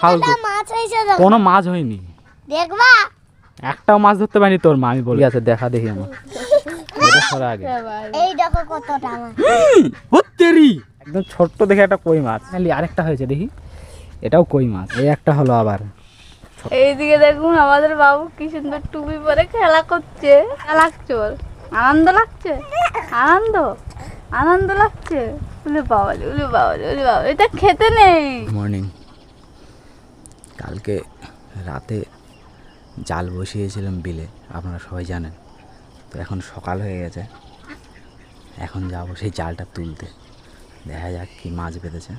ফালতু। মাছ কোনো মাছ হয়নি। দেখবা? একটাও মাছ ধরতে পারিনি তোর মা আমি বলি। আছে দেখা দেখি আমার। আগে। এই দেখো কতটা মাছ। হত্তেরি একদম ছোট্ট দেখে একটা কই মাছ। আরেকটা হয়েছে দেখি। এটাও কই মাছ এই একটা হলো আবার। এইদিকে দেখুন আমাদের বাবু কি সুন্দর টুপি পরে খেলা করছে। লাগছে ওর আনন্দ লাগছে? আনন্দ? আনন্দ লাগছে? উলে বাবালে উলে বাবালে উলে বাবা এটা খেতে নেই। মর্নিং কালকে রাতে জাল বসিয়েছিলাম বিলে, আপনারা সবাই জানেন। তো এখন সকাল হয়ে গেছে। এখন যাব সেই জালটা তুলতে। দেখা যাক কি মাছ বেঁধেছে।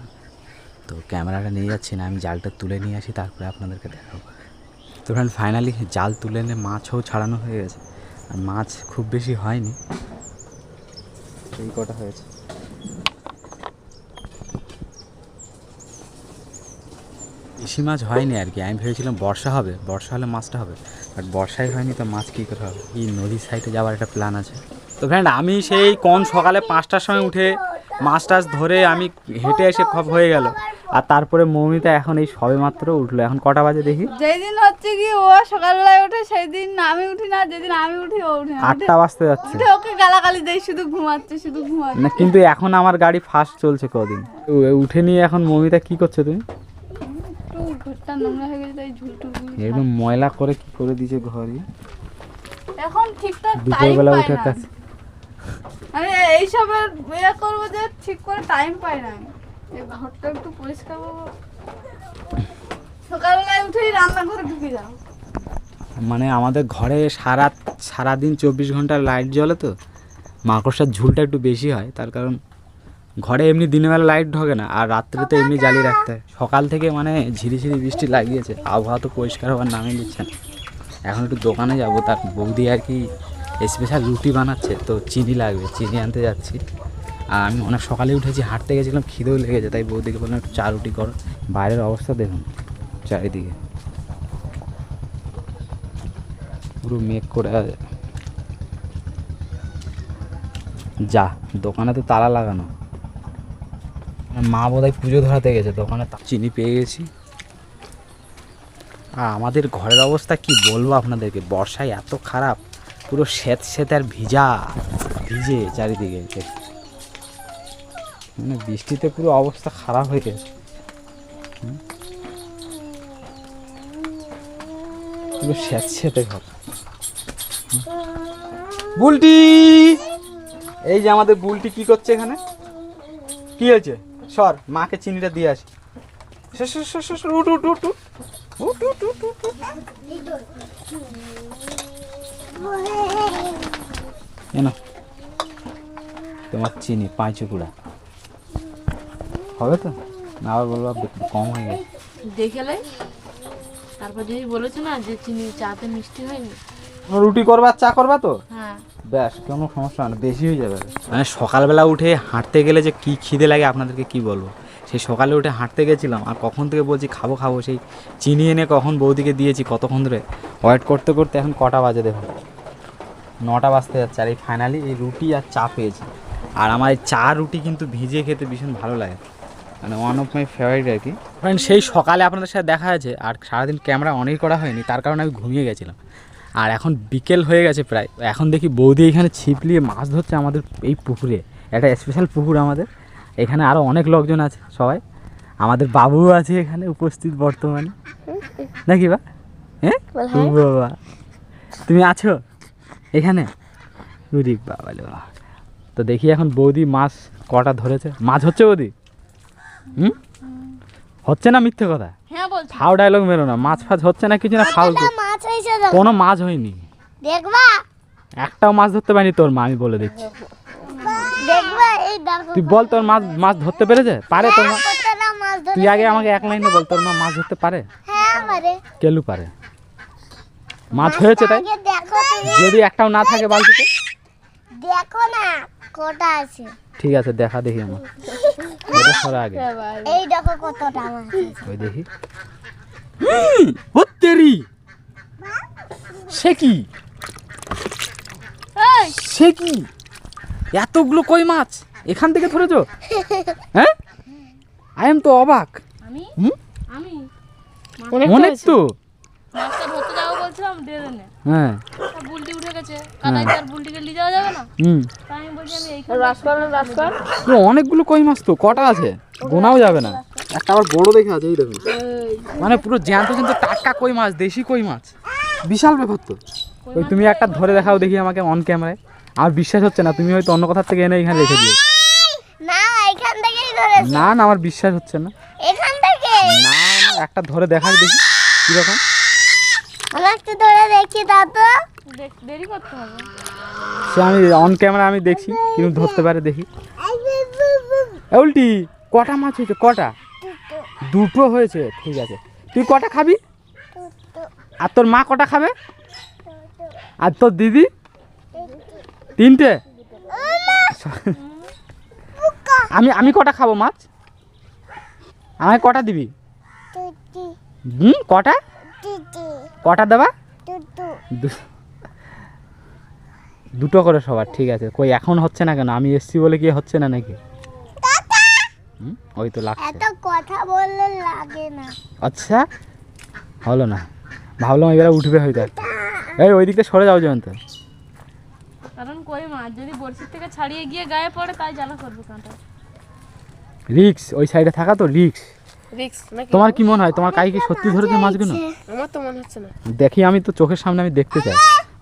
তো ক্যামেরাটা নিয়ে যাচ্ছি না, আমি জালটা তুলে নিয়ে আসি, তারপরে আপনাদেরকে দেখাবো। তো ফ্রেন্ড ফাইনালি জাল তুলে এনে মাছও ছাড়ানো হয়ে গেছে। আর মাছ খুব বেশি হয়নি। এই কটা হয়েছে। বেশি মাছ হয়নি আর কি। আমি ভেবেছিলাম বর্ষা হবে বর্ষা হলে মাছটা হবে। বাট বর্ষাই হয়নি তো মাছ কী করে হবে? এই নদীর সাইডে যাওয়ার একটা প্ল্যান আছে। তো ফ্রেন্ড আমি সেই কোন সকালে পাঁচটার সময় উঠে মাছ টাছ ধরে আমি হেঁটে এসে খপ হয়ে গেল। আর তারপরে মৌমিতা এখন এই সবে মাত্র উঠল। এখন কটা বাজে দেখি? যেদিন হচ্ছে কি ও সকালবেলায় ওঠে সেই দিন আমি উঠি না যেদিন আমি উঠি ও উঠে না। আটটা বাজতে যাচ্ছে। ওকে গালাগালি দেয় শুধু ঘুমাচ্ছে শুধু ঘুমাচ্ছে। না কিন্তু এখন আমার গাড়ি ফাস্ট চলছে কদিন। উঠে নিয়ে এখন মৌমিতা কি করছ তুমি? ঘরটা নোংরা হয়ে গেছে তাই ঝুলটুল একদম ময়লা করে কি করে দিয়েছে ঘরে? এখন ঠিকঠাক টাইম দুপুরবেলা উঠে না। কাছে আমি এইসবের ইয়ে করব যে ঠিক করে টাইম পাই না। এই ঘরটা একটু পরিষ্কার করব। সকালবেলায় উঠেই রান্নাঘরে ঢুকে যাও মানে আমাদের ঘরে সারা সারাদিন চব্বিশ ঘণ্টা লাইট জ্বলে তো মাকড়সার ঝুলটা একটু বেশি হয় তার কারণ ঘরে এমনি দিনের বেলা লাইট ঢোকে না, আর রাত্রে তো এমনি জ্বালিয়ে রাখতে হয়। সকাল থেকে মানে ঝিরিঝিরি বৃষ্টি লাগিয়েছে, আবহাওয়া তো পরিষ্কার হওয়ার নামই দিচ্ছে না। এখন একটু দোকানে যাব তার বৌদি আর কি স্পেশাল রুটি বানাচ্ছে, তো চিনি লাগবে, চিনি আনতে যাচ্ছি। আর আমি অনেক সকালে উঠেছি, হাঁটতে গেছিলাম, খিদেও লেগেছে, তাই বৌদিকে বললাম একটু চা রুটি করো। বাইরের অবস্থা দেখুন, চারিদিকে। পুরো মেঘ করে যা, দোকানে তো তালা লাগানো। মা বোধহয় পুজো ধরাতে গেছে দোকানে চিনি পেয়ে গেছি। আর আমাদের ঘরের অবস্থা কি বলব আপনাদেরকে? বর্ষায় এত খারাপ, পুরো শ্বেত শ্বেত আর ভিজা, ভিজে চারিদিকে। মানে বৃষ্টিতে পুরো অবস্থা খারাপ হয়ে গেছে। পুরো শ্বেত শ্বেতে ঘর। বুলটি! এই যে আমাদের বুলটি কি করছে এখানে? কি হয়েছে? সর মাকে চিনিটা দিয়ে আসি। তোমার চিনি পাঁচ কুড়া হবে তো? না আবার বলব কম হয়ে গেছে। দেখেলে তারপর যদি বলেছ না যে চিনি চাতে মিষ্টি হয়নি। রুটি করবা চা করবা তো? হ্যাঁ। ব্যাস কোনো সমস্যা না বেশি হয়ে যাবে। মানে সকালবেলা উঠে হাঁটতে গেলে যে কি খিদে লাগে আপনাদেরকে কি বলব? সেই সকালে উঠে হাঁটতে গেছিলাম আর কখন থেকে বলছি খাব খাব সেই চিনি এনে কখন বৌদিকে দিয়েছি কতক্ষণ ধরে ওয়েট করতে করতে এখন কটা বাজে দেখুন। নটা বাজতে যাচ্ছে আর এই ফাইনালি এই রুটি আর চা পেয়েছি। আর আমার এই চা রুটি কিন্তু ভিজিয়ে খেতে ভীষণ ভালো লাগে। মানে ওয়ান অফ মাই ফেভারিট আর কি। ফ্রেন্ড সেই সকালে আপনাদের সাথে দেখা আছে আর সারাদিন ক্যামেরা অনেক করা হয়নি তার কারণে আমি ঘুমিয়ে গেছিলাম। আর এখন বিকেল হয়ে গেছে প্রায়। এখন দেখি বৌদি এখানে ছিপলিয়ে মাছ ধরছে আমাদের এই পুকুরে। একটা স্পেশাল পুকুর আমাদের। এখানে আরও অনেক লোকজন আছে সবাই। আমাদের বাবুও আছে এখানে উপস্থিত বর্তমানে। নাকি বা? হ্যাঁ? বাবা। তুমি আছো? এখানে? উরি বাবা বাবা। তো দেখি এখন বৌদি মাছ কটা ধরেছে। মাছ হচ্ছে বৌদি? হুম? হচ্ছে না মিথ্যে কথা? বলছি। ফাও ডায়লগ মেরো না মাছ ফাছ হচ্ছে না কিছু না কতটা মাছ হয়েছে। কোনো মাছ হয়নি। দেখবা? একটাও মাছ ধরতে পারিনি তোর মা আমি বলে দিচ্ছি। দেখবা এই দেখো। তুই বল তোর মাছ মাছ ধরতে পেরেছে? পারে তোর মা। ধরে তুই আগে আমাকে এক লাইনে বল তোর মা মাছ ধরতে পারে? হ্যাঁ পারে। কেলু পারে। মাছ হয়েছে তাই? দেখো যদি একটাও না থাকে বালতিতে? দেখো না কটা আছে। ঠিক আছে দেখা দেখি আমার। ওটা সরা আগে। এই দেখো কতটা মাছ ওই দেখি। হত্তেরি সে কি? সে কি? এতগুলো কই মাছ? এখান থেকে ধরেছো? হ্যাঁ? আই এম তো অবাক। আমি? হুম? আমি। অনেক তো? মাছটা ধরতে যাব বলছিলাম ডেরে হ্যাঁ। বুলটি উঠে গেছে। কাদায় তার বুলটিকে নিয়ে যাওয়া যাবে না? হুম। তাই আমি বলছি আমি এইখানে রাস্কার রাস্কার তো অনেকগুলো কই মাছ তো কটা আছে? গোনাও যাবে না। একটা আবার বড় দেখে আছে এই দেখুন। মানে পুরো জ্যান্ত জ্যান্ত টাটকা কই মাছ দেশি কই মাছ। বিশাল ব্যাপার তো। ওই তুমি একটা ধরে দেখাও দেখি আমাকে অন ক্যামেরায় আর বিশ্বাস হচ্ছে না তুমি হয়তো অন্য কোথার থেকে এনে এখানে রেখে দিও। না এখান থেকেই ধরেছি। না না আমার বিশ্বাস হচ্ছে না। এখান থেকে? না না একটা ধরে দেখাই দেখি কীরকম। আমার একটু ধরে দেখি দেখ- দেরি করতে হবে। সে আমি অন ক্যামেরা আমি দেখছি কিন্তু ধরতে পারে দেখি। উল্টি কটা মাছ হয়েছে? কটা? দুটো হয়েছে ঠিক আছে। তুই কটা খাবি? আর তোর মা কটা খাবে? আর তোর দিদি? তিনটে? আমি আমি কটা খাব মাছ? আমায় কটা দিবি? হুম কটা? কটা দেবা? দু- দুটো করে সবার ঠিক আছে। কই এখন হচ্ছে না কেন? আমি এসছি বলে কি হচ্ছে না নাকি? হুম, ওই তো লাগছে। এত কথা বললে লাগে না। আচ্ছা হলো না। ভাবলাম এবারে উঠবে হয়তো। এই ওই দিকটা সরে যাও জয়ন্ত। কারণ কই মাছ যদি বড়শির থেকে ছাড়িয়ে গিয়ে গায়ে পড়ে তাই জ্বালা করবে কাঁটা। রিক্স ওই সাইডে থাকা তো রিক্স। নাকি? তোমার কি মনে হয়? তোমার কাই কি সত্যি ধরেছে মাছগুলো? আমার তো মনে হচ্ছে না। দেখি আমি তো চোখের সামনে আমি দেখতে চাই।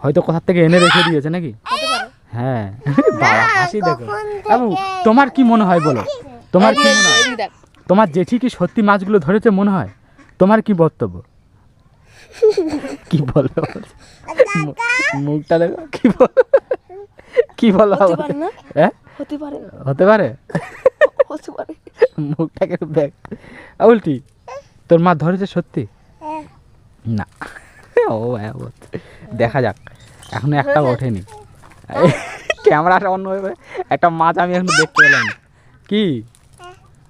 হয়তো কোথার থেকে এনে রেখে দিয়েছে নাকি? হ্যাঁ। বাবা হাসি দেখো। বাবু তোমার কি মনে হয় বলো? তোমার কি মনে হয়? তোমার জেঠি কি সত্যি মাছগুলো ধরেছে মনে হয়? তোমার কি বক্তব্য? কি বলো? মুখটা দেখো কি বলো? কি বলো? আবার? পারে হ্যাঁ? হতে পারে হতে পারে? হতে পারে। মুখটাকে দেখ। উল্টি। তোর মা ধরেছে সত্যি? হ্যাঁ। না। ও হ্যাঁ ও। দেখা যাক। এখনও একটা ওঠেনি। ক্যামেরাটা অন্য হয়ে একটা মাছ আমি এখনও দেখতে পেলাম। না। কি?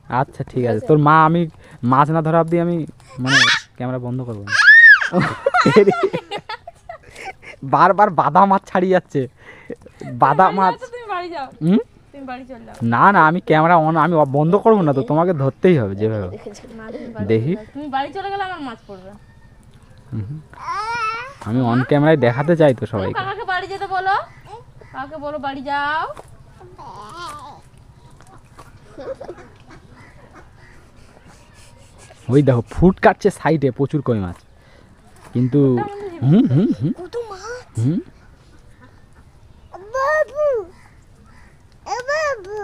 আচ্ছা ঠিক আছে। তোর মা আমি মাছ না ধরা অব্দি আমি মানে ক্যামেরা বন্ধ করব না। বারবার বাদা মাছ ছাড়িয়ে যাচ্ছে। বাদা মাছ বাড়ি যাও হুম তুমি বাড়ি চলে যাও না না আমি ক্যামেরা অন আমি বন্ধ করব না তো তোমাকে ধরতেই হবে যেভাবে দেখি। তুমি বাড়ি চলে গেলে আমার মাছ পড়বে। আমি অন ক্যামেরায় দেখাতে চাই তো সবাইকে। কাকাকে বাড়ি যেতে বলো। কাকাকে বলো বাড়ি যাও। ওই দেখো ফুট কাটছে সাইডে প্রচুর কই মাছ। কিন্তু হুম হুম হুম। হুম বাবু এ বাবু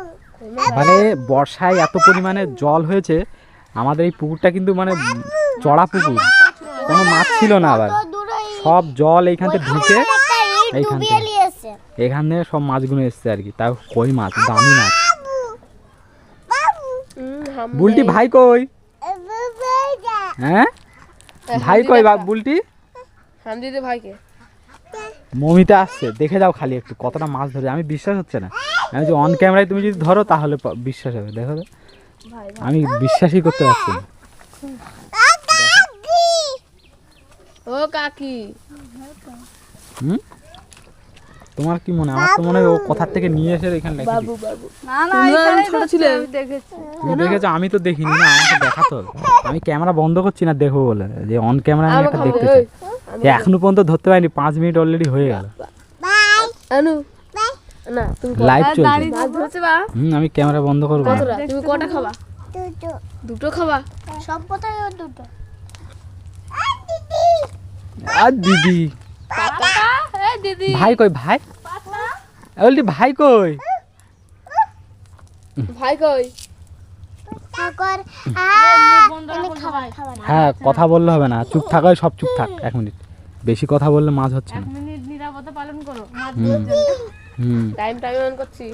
মানে বর্ষায় এত পরিমাণে জল হয়েছে আমাদের এই পুকুরটা কিন্তু মানে চড়া পুকুর। কোনো মাছ ছিল না আবার। সব জল এইখান থেকে ঢুকে এইখান থেকে। এখান থেকে সব মাছগুলো এসছে আর কি। তাও কই মাছ? দামি মাছ বুলটি ভাই কই? এ বাবু যা হ্যাঁ ভাই কই বা বুলটি? ভাইকে। মমিতা আসছে। দেখে যাও খালি একটু কতটা মাছ ধরে। আমি বিশ্বাস হচ্ছে না। আমি যে অন ক্যামেরায় তুমি যদি ধরো তাহলে বিশ্বাস হবে দেখো তো। আমি বিশ্বাসই করতে পারছি না। ও কাকি। হুম? তোমার কি মনে আমার তো মনে হয় ও কোথার থেকে নিয়ে এসে এখানে রেখে দিয়েছে। বাবু। না না এখানে ছোট ছিল? আমি দেখেছি। তুমি দেখেছ? আমি তো দেখিনি না আমাকে দেখাতে হবে। আমি ক্যামেরা বন্ধ করছি না দেখব বলে। যে অন ক্যামেরা আমি একটা দেখতে চাই। এখনও পর্যন্ত ধরতে পারিনি পাঁচ মিনিট অলরেডি হয়ে গেল। বাই আনু। না তুমি লাইভ চলছে। হুম আমি ক্যামেরা বন্ধ করব। না। তুমি কটা খাবা? দুটো। দুটো খাবা? সব কোথায় ও দুটো। আর দিদি। দিদি। ভাই কই ভাই? বলছি ভাই কই? ভাই কই? খাবার হ্যাঁ কথা বললে হবে না। চুপ থাকো সব চুপ থাক। এক মিনিট। বেশি কথা বললে মাছ হচ্ছে এক মিনিট নিরাপত্তা পালন করো। মাছ টাইম টাইম অন করছি।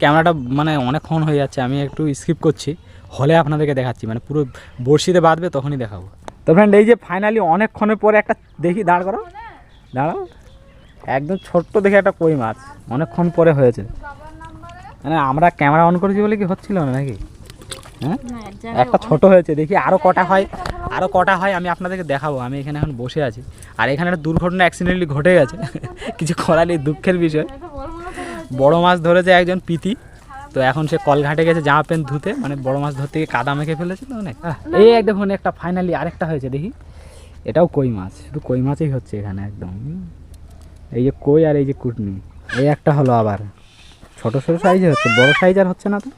ক্যামেরাটা মানে অনেকক্ষণ হয়ে যাচ্ছে আমি একটু স্কিপ করছি। হলে আপনাদেরকে দেখাচ্ছি মানে পুরো বড়শিতে বাঁধবে তখনই দেখাবো। তো ফ্রেন্ড এই যে ফাইনালি অনেকক্ষণের পরে একটা দেখি দাঁড় করো দাঁড়াও। একদম ছোট্ট দেখে একটা কই মাছ অনেকক্ষণ পরে হয়েছে। মানে আমরা ক্যামেরা অন করেছি বলে কি হচ্ছিল না নাকি? হ্যাঁ? একটা ছোট হয়েছে দেখি আরও কটা হয়। আরও কটা হয়, আমি আপনাদেরকে দেখাবো। আমি এখানে এখন বসে আছি। আর এখানে একটা দুর্ঘটনা অ্যাক্সিডেন্টলি ঘটে গেছে। কিছু করার দুঃখের বিষয়। বড় মাছ ধরেছে একজন পিতি তো এখন সে কলঘাটে গেছে জামা প্যান্ট ধুতে। মানে বড় মাছ ধরতে গিয়ে কাদা মেখে ফেলেছে তো অনেক। এই এক দেখুন, একটা ফাইনালি আরেকটা হয়েছে, দেখি। এটাও কই মাছ? শুধু কই মাছই হচ্ছে এখানে একদম। এই যে কই আর এই যে কুটনি। এই একটা হলো আবার। ছোটো ছোটো সাইজে হচ্ছে, বড় সাইজ আর হচ্ছে না তো?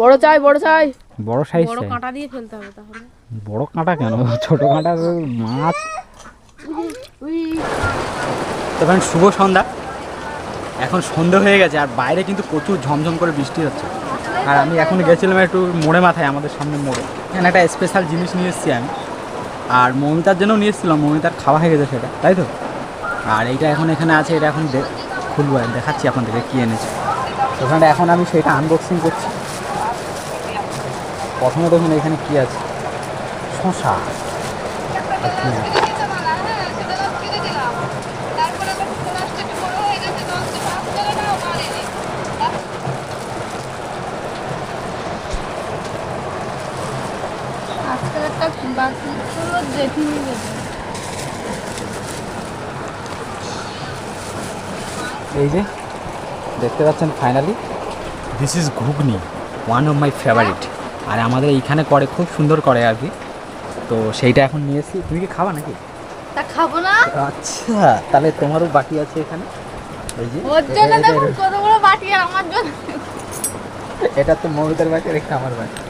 বড় চাই বড় চাই। বড় সাইজ বড় কাঁটা দিয়ে ফেলতে হবে তাহলে। বড় কাঁটা কেন? ছোট কাঁটা মাছ। তো ফ্রেন্ড শুভ সন্ধ্যা। এখন সন্ধ্যা হয়ে গেছে আর বাইরে কিন্তু প্রচুর ঝমঝম করে বৃষ্টি হচ্ছে। আর আমি এখন গেছিলাম একটু মোড়ে মাথায় আমাদের সামনে মোড়ে। এখানে একটা স্পেশাল জিনিস নিয়ে এসেছি আমি। আর মমিতার জন্য নিয়ে এসেছিলাম মমিতার খাওয়া হয়ে গেছে সেটা তাই তো? আর এইটা এখন এখানে আছে এটা এখন খুলবো দেখাচ্ছি আপনাদেরকে কী এনেছে। ওখানে এখন আমি সেটা আনবক্সিং করছি। প্রথমে দেখুন এখানে কী আছে। শশা এই যে, দেখতে পাচ্ছেন finally this is ghugni one of my favourite আর আমাদের এইখানে করে খুব সুন্দর করে আর কি। তো সেইটা এখন নিয়ে এসেছি। তুমি কি খাবা নাকি? তা খাব না। আচ্ছা তাহলে তোমারও বাকি আছে এখানে। এই যে ওর জন্য এটা- দেখুন কত বড় বাটি আর আমার জন্য। এটা তো মমিতার বাকি আর একটা আমার হচ্ছে।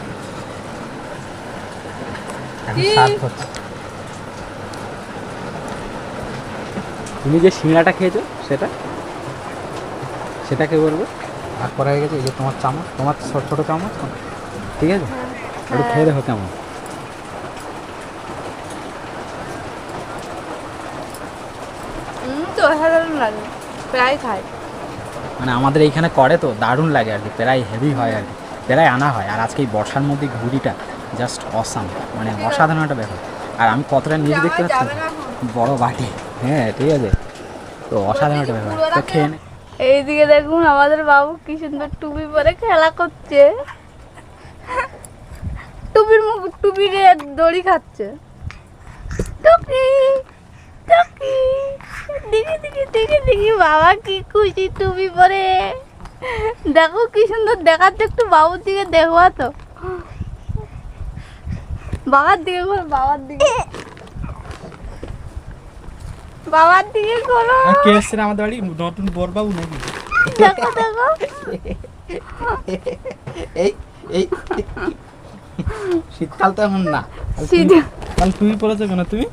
তুমি যে সিঙ্গাটা খেয়েছো সেটা? সেটাকে বলব? আর করা হয়ে গেছে এই যে তোমার চামচ তোমার ছোট ছোট চামচ। ঠিক আছে? একটু খেয়ে দেখো কেমন। অসাধারণ লাগে প্রায় খাই মানে আমাদের এইখানে করে তো দারুণ লাগে আর কি প্রায় হেভি হয় আর কি প্রায় আনা হয়। আর আজকে এই বর্ষার মধ্যে ঘুড়িটা জাস্ট অসাম মানে অসাধারণ একটা ব্যাপার। আর আমি কতটা নিয়ে দেখতে পাচ্ছি? বড় বাটি। হ্যাঁ ঠিক আছে। তো অসাধারণ একটা ব্যাপার। তো খেয়ে। এইদিকে দেখুন আমাদের বাবু কি সুন্দর টুপি পরে খেলা করছে। টুপির মুখ টুপির দড়ি খাচ্ছে। টুকি টুকি দিকে দিকে দিকে দিকে বাবা কি খুশি টুপি পরে। দেখো কি সুন্দর দেখাচ্ছে একটু বাবুর দিকে দেখবা তো। বাবার দিকে করো বাবার দিকে। বাবার দিকে করো কে এসছে আমাদের বাড়ি? নতুন বরবাবু নাকি? দেখো দেখো। এই এই। শীতকাল তো এখন না। তাহলে তুমি পড়েছো কেন? তুমি?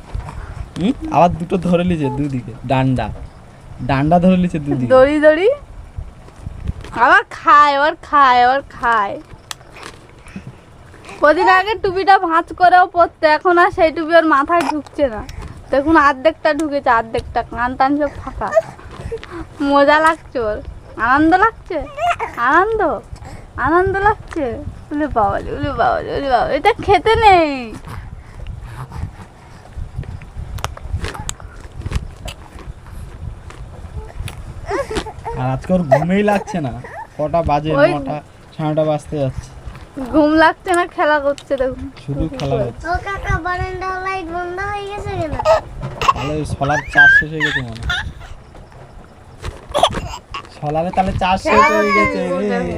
আবার দুটো ধরে লিছে দুদিকে। ডান্ডা। ডান্ডা ধরে লিছে দুদিকে। দড়ি দড়ি। আবার খায় আবার খায় আবার খায়। কদিন আগে টুপিটা ভাঁজ করেও পরতো এখন আর সেই টুপি ওর মাথায় ঢুকছে না। দেখুন অর্ধেকটা ঢুকেছে অর্ধেকটা কান টান সব ফাঁকা। মজা লাগছে ওর। আনন্দ লাগছে? আনন্দ? আনন্দ লাগছে? উলে বাবালি উলে বাবালি উলে বাবা এটা খেতে নেই। আর আজকে ওর ঘুমেই লাগছে না। কটা বাজে নটা সাড়ে বাজতে যাচ্ছে। ঘুম লাগছে না খেলা করছে দেখুন। শুধু খেলা হচ্ছে। ও কাকা বারান্দা লাইট বন্ধ হয়ে গেছে কেন? তাহলে সোলার চার্জ শেষ হয়ে গেছে মনে হয়। সোলারে তাহলে চার্জ শেষ হয়ে গেছে। রে